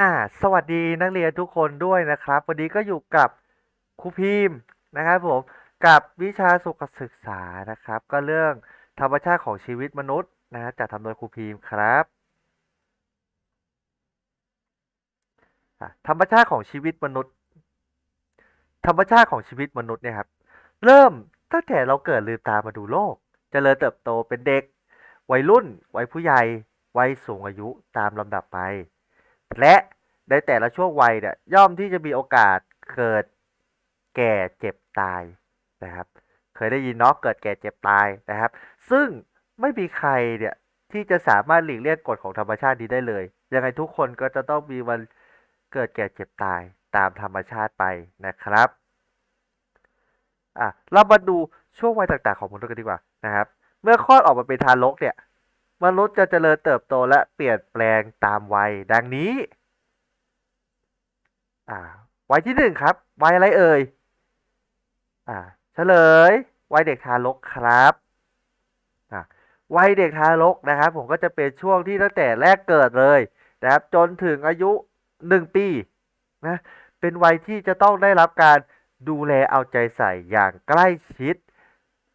อ่าสวัสดีนักเรียนทุกคนด้วยนะครับ วันนี้ก็อยู่กับครูพิมพ์นะครับผมกับวิชาสุขศึกษานะครับ ก็เรื่องธรรมชาติของชีวิตมนุษย์นะฮะจัดทำโดยครูพิมพ์ครับธรรมชาติของชีวิตมนุษย์ ธรรมชาติของชีวิตมนุษย์เนี่ยครับ เริ่มตั้งแต่เราเกิดลืมตามาดูโลกเจริญเติบโตเป็นเด็ก วัยรุ่น วัยผู้ใหญ่ วัยสูงอายุตามลำดับไป และในแต่ละช่วงวัยเนี่ยย่อมที่จะมีโอกาสเกิดแก่เจ็บตายนะครับ เคยได้ยินเนาะเกิดแก่เจ็บตายนะครับ ซึ่งไม่มีใครเนี่ยที่จะสามารถหลีกเลี่ยงกฎของธรรมชาตินี้ได้เลย ยังไงทุกคนก็จะต้องมีวันเกิดแก่เจ็บตายตามธรรมชาติไปนะครับอะเรามาดูช่วงวัยต่างๆของมนุษย์กันดีกว่านะครับ เมื่อคลอดออกมาเป็นทารกเนี่ย มนุษย์จะเจริญเติบโตและเปลี่ยนแปลงตามวัยดังนี้ อ่า วัยที่หนึ่งครับ วัยอะไรเอ่ย อ่าเฉลย วัยเด็กทารกครับ อ่าวัยเด็กทารกนะครับ ผมก็จะเป็นช่วงที่ตั้งแต่แรกเกิดเลยนะครับ จนถึงอายุหนึ่งปีนะ เป็นวัยที่จะต้องได้รับการดูแลเอาใจใส่อย่างใกล้ชิด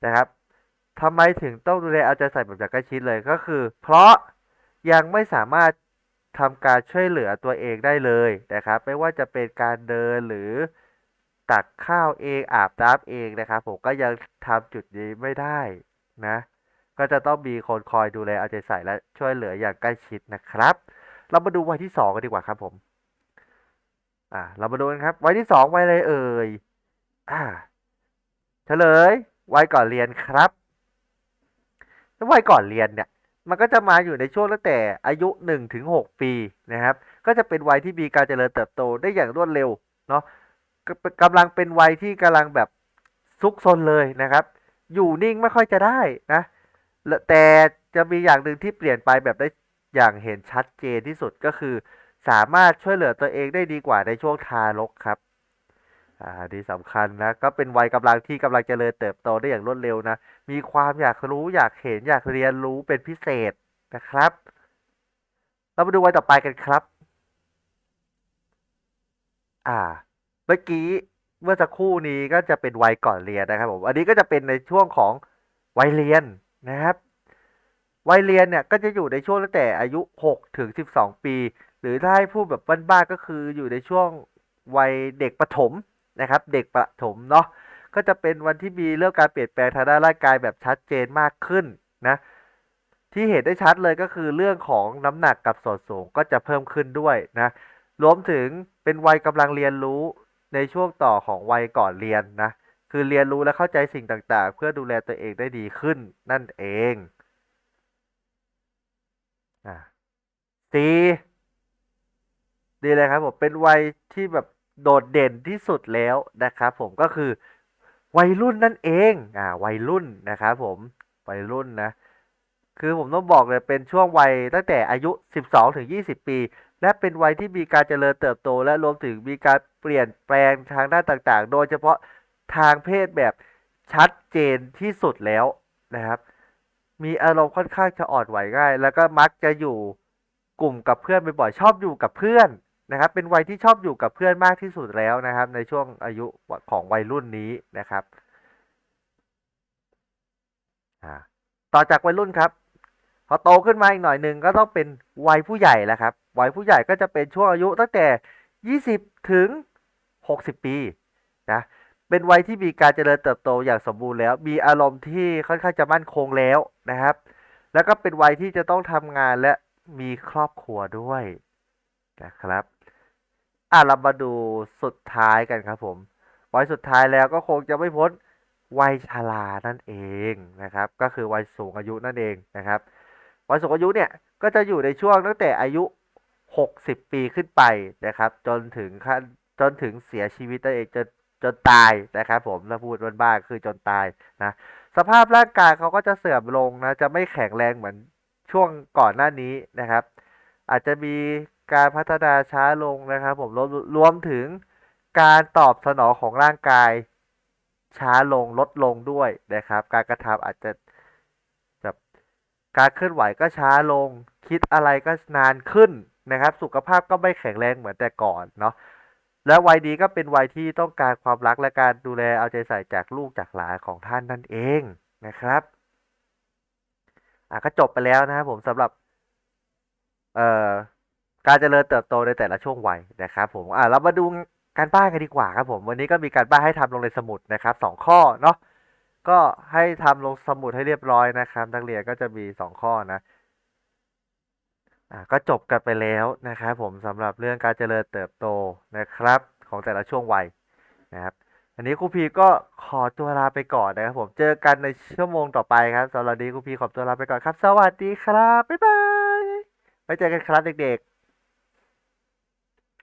นะครับ ทำไมถึงต้องดูแลเอาใจใส่แบบอย่างใกล้ชิดเลยก็คือ เพราะยังไม่สามารถทำการช่วยเหลือตัวเองได้เลยนะครับ ไม่ว่าจะเป็นการเดินหรือตักข้าวเองอาบน้ำเองนะครับ ผมก็ยังทำจุดนี้ไม่ได้นะ ก็จะต้องมีคนคอยดูแลเอาใจใส่และช่วยเหลืออย่างใกล้ชิดนะครับ เรามาดูวัยที่สองกันดีกว่าครับผมอ่าเรามาดูกันครับวัยที่สองวัยอะไรเอ่ยอ่าเฉลยวัยก่อนเรียนครับ แล้ววัยก่อนเรียนเนี่ยมันก็จะมาอยู่ในช่วงตั้งแต่อายุหนึ่งถึงหกปีนะครับ ก็จะเป็นวัยที่มีการเจริญเติบโตได้อย่างรวดเร็วเนาะก็กำลังเป็นวัยที่กำลังแบบซุกซนเลยนะครับ อยู่นิ่งไม่ค่อยจะได้นะแต่จะมีอย่างหนึ่งที่เปลี่ยนไปแบบได้อย่างเห็นชัดเจนที่สุดก็คือ สามารถช่วยเหลือตัวเองได้ดีกว่าในช่วงทารกครับ อ่าที่สำคัญนะ ก็เป็นวัยกำลังที่กำลังเจริญเติบโตได้อย่างรวดเร็วนะ มีความอยากรู้อยากเห็นอยากเรียนรู้เป็นพิเศษนะครับ เรามาดูวัยต่อไปกันครับ อ่า เมื่อกี้เมื่อสักครู่นี้ก็จะเป็นวัยก่อนเรียนนะครับผม อันนี้ก็จะเป็นในช่วงของวัยเรียนนะครับ วัยเรียนเนี่ยก็จะอยู่ในช่วงตั้งแต่อายุ6ถึง12 ปี หรือถ้าให้พูดแบบบ้านๆก็คืออยู่ในช่วงวัยเด็กประถม นะครับเด็กประถมเนาะก็จะเป็นวันที่มีเรื่องการเปลี่ยนแปลงทางด้านร่างกายแบบชัดเจนมากขึ้นนะที่เห็นได้ชัดเลยก็คือเรื่องของน้ำหนักกับส่วนสูงก็จะเพิ่มขึ้นด้วยนะรวมถึงเป็นวัยกำลังเรียนรู้ในช่วงต่อของวัยก่อนเรียนนะคือเรียนรู้และเข้าใจสิ่งต่างๆ เพื่อดูแลตัวเองได้ดีขึ้นนั่นเองอ่าสี่ดีเลยครับผมเป็นวัยที่แบบ โดดเด่นที่สุดแล้วนะครับผมก็คือวัยรุ่นนั่นเองอ่าวัยรุ่นนะครับผมวัยรุ่นนะคือผมต้องบอกเลยเป็นช่วงวัยตั้งแต่อายุ 12ถึง20 ปี และเป็นวัยที่มีการเจริญเติบโต และรวมถึงมีการเปลี่ยนแปลงทางด้านต่างๆ โดยเฉพาะทางเพศแบบชัดเจนที่สุดแล้วนะครับ มีอารมณ์ค่อนข้างจะอ่อนไหวง่าย แล้วก็มักจะอยู่กลุ่มกับเพื่อนบ่อยๆชอบอยู่กับเพื่อน นะครับเป็นวัยที่ชอบอยู่กับเพื่อนมากที่สุดแล้วนะครับ ในช่วงอายุของวัยรุ่นนี้นะครับต่อจากวัยรุ่นครับพอโตขึ้นมาอีกหน่อยหนึ่งก็ต้องเป็นวัยผู้ใหญ่แล้วครับวัยผู้ใหญ่ก็จะเป็นช่วงอายุตั้งแต่ 20 ถึง 60 ปีนะเป็นวัยที่มีการเจริญเติบโตอย่างสมบูรณ์แล้ว มีอารมณ์ที่ค่อนข้างจะมั่นคงแล้วนะครับ แล้วก็เป็นวัยที่จะต้องทำงานและมีครอบครัวด้วยนะครับ อะเรามาดูสุดท้ายกันครับผมวัยสุดท้ายแล้วก็คงจะไม่พ้นวัยชรานั่นเองนะครับ ก็คือวัยสูงอายุนั่นเองนะครับวัยสูงอายุเนี่ยก็จะอยู่ในช่วงตั้งแต่อายุ 60 ปีขึ้นไปนะครับ จนถึงขั้นจนถึงเสียชีวิตนั่นเองจนจนตายนะครับผมถ้าพูดบ้านๆคือจนตายนะสภาพร่างกายเขาก็จะเสื่อมลงนะจะไม่แข็งแรงเหมือนช่วงก่อนหน้านี้นะครับ อาจจะมี การพัฒนาช้าลงนะครับ ผมรวมรวมถึงการตอบสนองของร่างกาย ช้าลงลดลงด้วยนะครับ การกระทำอาจจะแบบการเคลื่อนไหวก็ช้าลง คิดอะไรก็นานขึ้นนะครับ สุขภาพก็ไม่แข็งแรงเหมือนแต่ก่อนเนาะและวัยนี้ก็เป็นวัยที่ต้องการความรักและการดูแลเอาใจใส่จากลูกจากหลานของท่านนั่นเองนะครับอะก็จบไปแล้วนะครับผมสำหรับเอ่อ การเจริญเติบโตในแต่ละช่วงวัยนะครับผมอะเรามาดูการบ้านกันดีกว่าครับผมวันนี้ก็มีการบ้านให้ทำลงในสมุดนะครับสองข้อเนาะก็ให้ทำลงสมุดให้เรียบร้อยนะครับนักเรียนก็จะมีสองข้อนะอะก็จบกันไปแล้วนะครับผมสำหรับเรื่องการเจริญเติบโตนะครับ ของแต่ละช่วงวัยนะครับอันนี้ครูพีก็ขอตัวลาไปก่อนนะครับผมเจอกันในชั่วโมงต่อไปครับสำหรับนี้ครูพีขอตัวลาไปก่อนครับ สวัสดีครับบ๊ายบายไว้เจอกันครับเด็กๆ